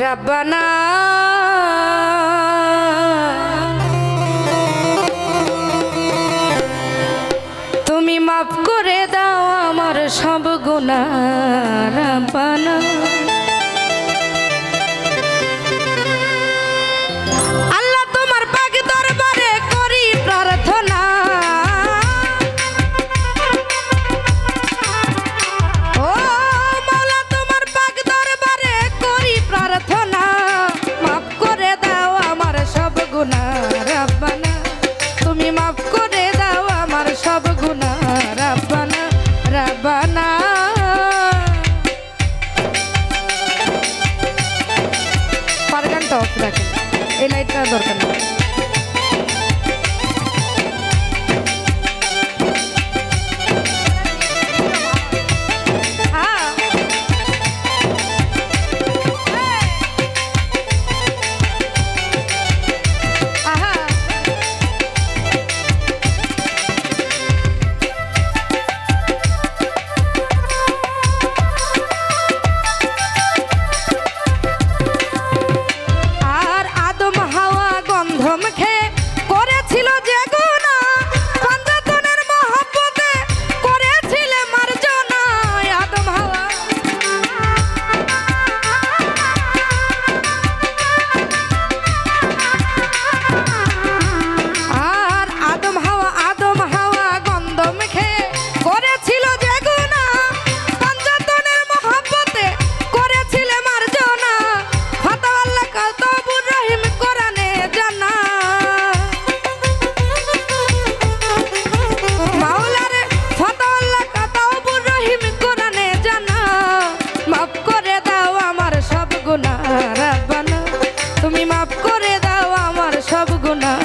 রাবানা তুমি মাফ করে দাও আমার সব গুণা রব্বানা। norteamericana.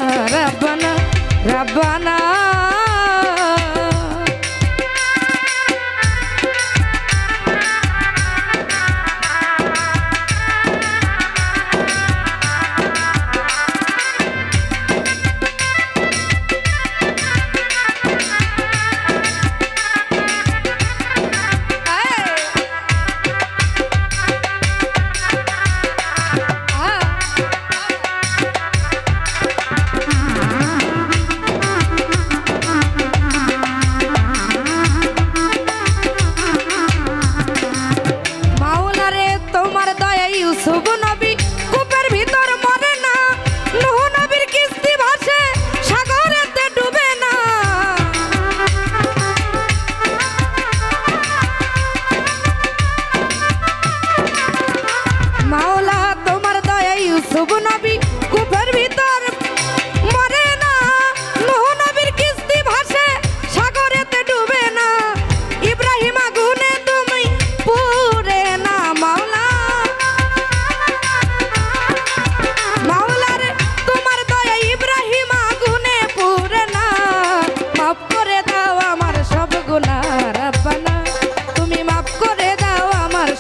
ربنا ربنا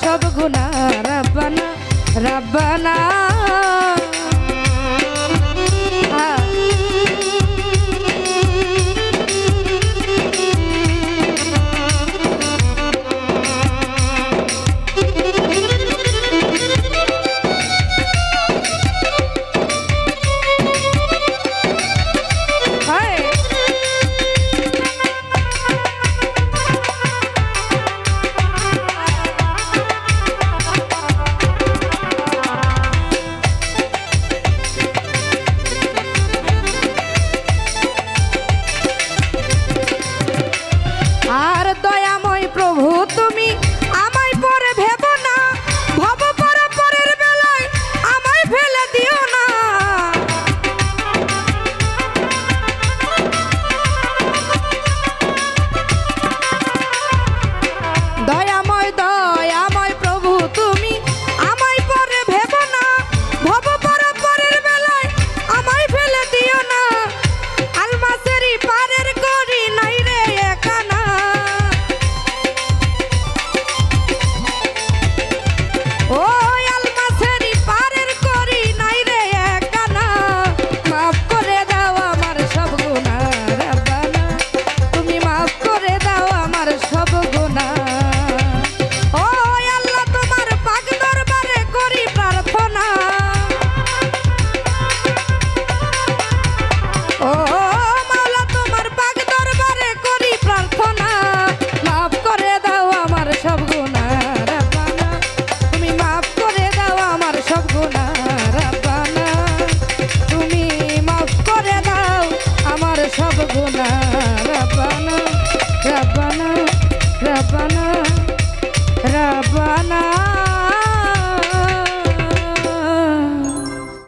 সব গুণা রাব্বানা রাব্বানা।